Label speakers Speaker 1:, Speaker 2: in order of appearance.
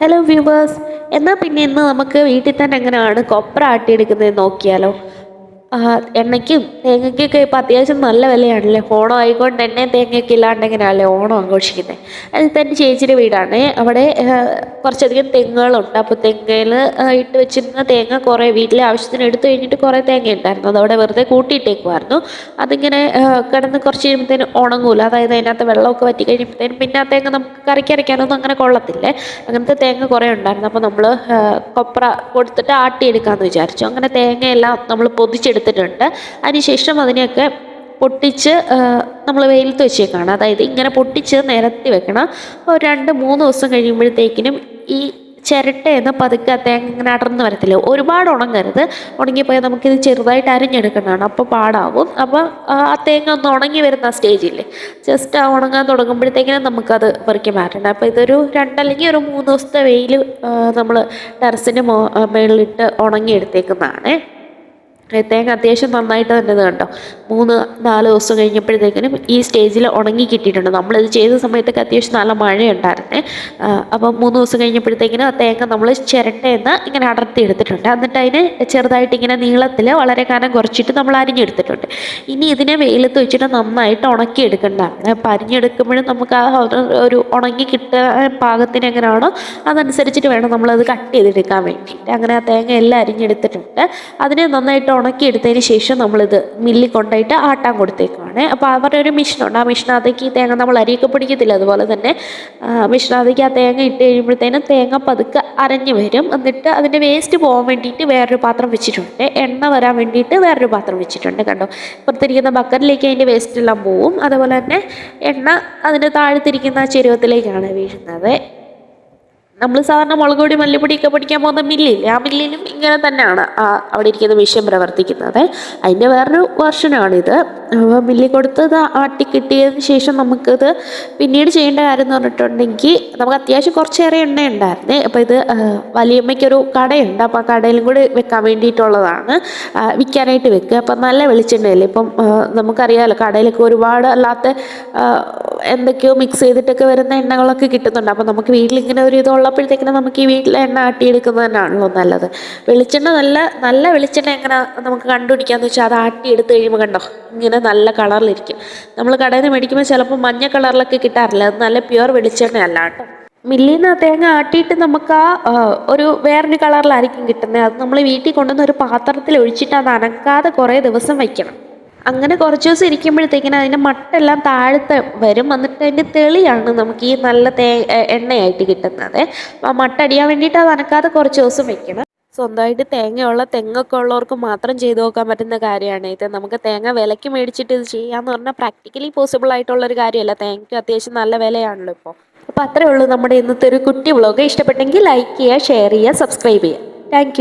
Speaker 1: Hello viewers എന്നാൽ പിന്നെ ഇന്ന് നമുക്ക് വീട്ടിൽ തന്നെ എങ്ങനെയാണ് കൊപ്ര ആട്ടിയെടുക്കുന്നത് നോക്കിയാലോ? എണ്ണയ്ക്കും തേങ്ങയ്ക്കൊക്കെ ഇപ്പോൾ അത്യാവശ്യം നല്ല വിലയാണല്ലേ? ഓണം ആയിക്കൊണ്ട് എണ്ണയും തേങ്ങയൊക്കെ ഇല്ലാണ്ടെങ്കിലല്ലേ ഓണം ആഘോഷിക്കുന്നത് അതിൽ തന്നെ ചേച്ചിയുടെ വീടാണ്. അവിടെ കുറച്ചധികം തെങ്ങുകളുണ്ട്. അപ്പോൾ തെങ്ങയിൽ ഇട്ട് വെച്ചിരുന്ന തേങ്ങ കുറേ വീട്ടിലെ ആവശ്യത്തിന് എടുത്തു കഴിഞ്ഞിട്ട് കുറേ തേങ്ങ ഉണ്ടായിരുന്നു അതവിടെ വെറുതെ കൂട്ടിയിട്ടേക്കുമായിരുന്നു അതിങ്ങനെ കിടന്ന് കുറച്ച് കഴിയുമ്പോഴത്തേനും ഉണങ്ങൂല. അതായത് അതിനകത്ത് വെള്ളമൊക്കെ വറ്റി കഴിയുമ്പോഴത്തേനും പിന്നെ ആ തേങ്ങ നമുക്ക് കറിക്ക് അരയ്ക്കാനൊന്നും അങ്ങനെ കൊള്ളത്തില്ലേ. അങ്ങനത്തെ തേങ്ങ കുറേ ഉണ്ടായിരുന്നു. അപ്പോൾ നമ്മൾ കൊപ്ര കൊടുത്തിട്ട് ആട്ടിയെടുക്കാമെന്ന് വിചാരിച്ചു. അങ്ങനെ തേങ്ങയെല്ലാം നമ്മൾ പൊതിച്ചെടുത്തിട്ടുണ്ട് അതിനുശേഷം അതിനെയൊക്കെ പൊട്ടിച്ച് നമ്മൾ വെയിലത്ത് വെച്ചേക്കാണ്. അതായത് ഇങ്ങനെ പൊട്ടിച്ച് നിരത്തി വെക്കണം. ഒരു രണ്ട് മൂന്ന് ദിവസം കഴിയുമ്പോഴത്തേക്കിനും ഈ ചിരട്ടയെന്ന് പതുക്കെ തേങ്ങ ഇങ്ങനെ അടർന്ന് വരത്തില്ല? ഒരുപാട് ഉണങ്ങരുത്. ഉണങ്ങിപ്പോയാൽ നമുക്കിത് ചെറുതായിട്ട് അരിഞ്ഞെടുക്കുന്നതാണ്. അപ്പോൾ പാടാവും. അപ്പോൾ ആ തേങ്ങ ഒന്ന് ഉണങ്ങി വരുന്ന സ്റ്റേജിൽ ജസ്റ്റ് ആ ഉണങ്ങാൻ തുടങ്ങുമ്പോഴത്തേക്കിനും നമുക്കത് പെറുക്കി മാറ്റണം. അപ്പോൾ ഇതൊരു രണ്ടല്ലെങ്കിൽ ഒരു മൂന്ന് ദിവസത്തെ വെയിൽ നമ്മൾ ടെറസിന് മോ മുകളിലിട്ട് ഉണങ്ങിയെടുത്തേക്കുന്നതാണ്. തേങ്ങ അത്യാവശ്യം നന്നായിട്ട് തന്നെ കേട്ടോ. മൂന്ന് നാല് ദിവസം കഴിഞ്ഞപ്പോഴത്തേക്കിനും ഈ സ്റ്റേജിൽ ഉണങ്ങി കിട്ടിയിട്ടുണ്ട്. നമ്മളിത് ചെയ്ത സമയത്തൊക്കെ അത്യാവശ്യം നല്ല മഴയുണ്ടായിരുന്നേ. അപ്പോൾ അപ്പം മൂന്ന് ദിവസം കഴിഞ്ഞപ്പോഴത്തേക്കിനും ആ തേങ്ങ നമ്മൾ ചിരട്ടയെന്ന് ഇങ്ങനെ അടർത്തി എടുത്തിട്ടുണ്ട്. എന്നിട്ട് അതിന് ചെറുതായിട്ട് ഇങ്ങനെ നീളത്തിൽ വളരെ കാലം കുറച്ചിട്ട് നമ്മൾ അരിഞ്ഞെടുത്തിട്ടുണ്ട്. ഇനി ഇതിനെ വെയിലത്ത് വെച്ചിട്ട് നന്നായിട്ട് ഉണക്കി എടുക്കേണ്ടതാണ് അപ്പം അരിഞ്ഞെടുക്കുമ്പോഴും നമുക്ക് ആ ഒരു- ഉണങ്ങി കിട്ടാൻ പാകത്തിന് എങ്ങനെയാണോ അതനുസരിച്ചിട്ട് വേണം നമ്മളത് കട്ട് ചെയ്തെടുക്കാൻ വേണ്ടിയിട്ട്. അങ്ങനെ ആ തേങ്ങ എല്ലാം അരിഞ്ഞെടുത്തിട്ടുണ്ട്. അതിനെ നന്നായിട്ട് ഉണക്കിയെടുത്തതിന് ശേഷം നമ്മളിത് മില്ലിൽ കൊണ്ടുപോയിട്ട് ആട്ടാൻ കൊടുത്തേക്കുവാണ്. അപ്പോൾ അവരുടെ ഒരു മിഷനുണ്ട്. ആ മിഷനകത്തേക്ക് ഈ തേങ്ങ നമ്മൾ അരിയൊക്കെ പിടിക്കത്തില്ല? അതുപോലെ തന്നെ മിഷനകത്തേക്ക് ആ തേങ്ങ ഇട്ട് കഴിയുമ്പോഴത്തേനും തേങ്ങ പതുക്കെ അരഞ്ഞു വരും. എന്നിട്ട് അതിന്റെ വേസ്റ്റ് പോകാൻ വേണ്ടിയിട്ട് വേറൊരു പാത്രം വെച്ചിട്ടുണ്ട്. എണ്ണ വരാൻ വേണ്ടിയിട്ട് വേറൊരു പാത്രം വെച്ചിട്ടുണ്ട് കണ്ടോ? പുറത്തിരിക്കുന്ന ബക്കറ്റിലേക്ക് അതിന്റെ വേസ്റ്റ് എല്ലാം പോവും. അതുപോലെ തന്നെ എണ്ണ അതിന്റെ താഴത്തിരിക്കുന്ന ചെരുവത്തിലേക്കാണ് വീഴുന്നത്. നമ്മൾ സാധാരണ മുളക് പൊടി മല്ലിപ്പൊടിയൊക്കെ പൊടിക്കാൻ പോകുന്ന മില്ലില്ലേ? ആ മില്ലിലും ഇങ്ങനെ തന്നെയാണ് ആ അവിടെ ഇരിക്കുന്ന മിഷ്യൻ പ്രവർത്തിക്കുന്നത്. അതിന്റെ വേറൊരു വെർഷനാണിത്. അപ്പോൾ മില്ലിൽ കൊടുത്ത് ഇത് ആട്ടി കിട്ടിയതിന് ശേഷം നമുക്കിത് പിന്നീട് ചെയ്യേണ്ട കാര്യം എന്ന് പറഞ്ഞിട്ടുണ്ടെങ്കിൽ നമുക്ക് അത്യാവശ്യം കുറച്ചേറെ എണ്ണ ഉണ്ടായിരുന്നേ. അപ്പോൾ ഇത് വലിയമ്മയ്ക്കൊരു കടയുണ്ട്. അപ്പോൾ ആ കടയിലും കൂടി വെക്കാൻ വേണ്ടിയിട്ടുള്ളതാണ് വിൽക്കാനായിട്ട് വെക്കുക. അപ്പം നല്ല വെളിച്ചെണ്ണയല്ലേ? ഇപ്പം നമുക്കറിയാമല്ലോ കടയിലൊക്കെ ഒരുപാട് അല്ലാത്ത എന്തൊക്കെയോ മിക്സ് ചെയ്തിട്ടൊക്കെ വരുന്ന എണ്ണകളൊക്കെ കിട്ടുന്നുണ്ട്. അപ്പോൾ നമുക്ക് വീട്ടിലിങ്ങനെ ഒരു ഇത് ഉള്ളപ്പോഴത്തേക്കിനും നമുക്ക് ഈ വീട്ടിലെ എണ്ണ ആട്ടിയെടുക്കുന്നത് തന്നെയാണല്ലോ നല്ലത്. വെളിച്ചെണ്ണ നല്ല നല്ല വെളിച്ചെണ്ണ എങ്ങനെ നമുക്ക് കണ്ടുപിടിക്കാന്ന് വെച്ചാൽ അത് ആട്ടി എടുത്ത് കഴിയുമ്പോൾ കണ്ടോ? ഇങ്ങനെ നല്ല കളറിലിരിക്കും. നമ്മൾ കടയിൽ നിന്ന് മേടിക്കുമ്പോൾ ചിലപ്പോൾ മഞ്ഞ കളറിലൊക്കെ കിട്ടാറില്ല. അത് നല്ല പ്യുവർ വെളിച്ചെണ്ണ അല്ല കേട്ടോ. മില്ലിൽ നിന്ന് തേങ്ങ ആട്ടിയിട്ട് നമുക്ക് ആ, ഒരു വേറൊരു കളറിലായിരിക്കും കിട്ടുന്നത് അത് നമ്മൾ വീട്ടിൽ കൊണ്ടുവന്ന് ഒരു പാത്രത്തിൽ ഒഴിച്ചിട്ട് അത് അനക്കാതെ കുറേ ദിവസം വയ്ക്കണം. അങ്ങനെ കുറച്ച് ദിവസം ഇരിക്കുമ്പോഴത്തേക്കിനും അതിന്റെ മട്ടെല്ലാം താഴത്തെ വരും. എന്നിട്ട് അതിന്റെ തെളിയാണ് നമുക്ക് ഈ നല്ല തേ എണ്ണയായിട്ട് കിട്ടുന്നത്. ആ മട്ടടിയാൻ വേണ്ടിയിട്ട് അത് അനക്കാതെ കുറച്ച് ദിവസം വെക്കണം. സ്വന്തമായിട്ട് തേങ്ങയുള്ള തെങ്ങൊക്കെ ഉള്ളവർക്ക് മാത്രം ചെയ്തു നോക്കാൻ പറ്റുന്ന കാര്യമാണ് ഇത്. നമുക്ക് തേങ്ങ വിലയ്ക്ക് മേടിച്ചിട്ട് ഇത് ചെയ്യാന്ന് പറഞ്ഞാൽ പ്രാക്ടിക്കലി പോസിബിൾ ആയിട്ടുള്ളൊരു കാര്യമല്ല. തേങ്ങയ്ക്ക് അത്യാവശ്യം നല്ല വിലയാണല്ലോ ഇപ്പോൾ അപ്പോൾ അത്രേ ഉള്ളൂ നമ്മുടെ ഇന്നത്തെ ഒരു കുട്ടി വ്ളോഗ് ഇഷ്ടപ്പെട്ടെങ്കിൽ ലൈക്ക് ചെയ്യുക ഷെയർ ചെയ്യുക സബ്സ്ക്രൈബ് ചെയ്യുക. താങ്ക്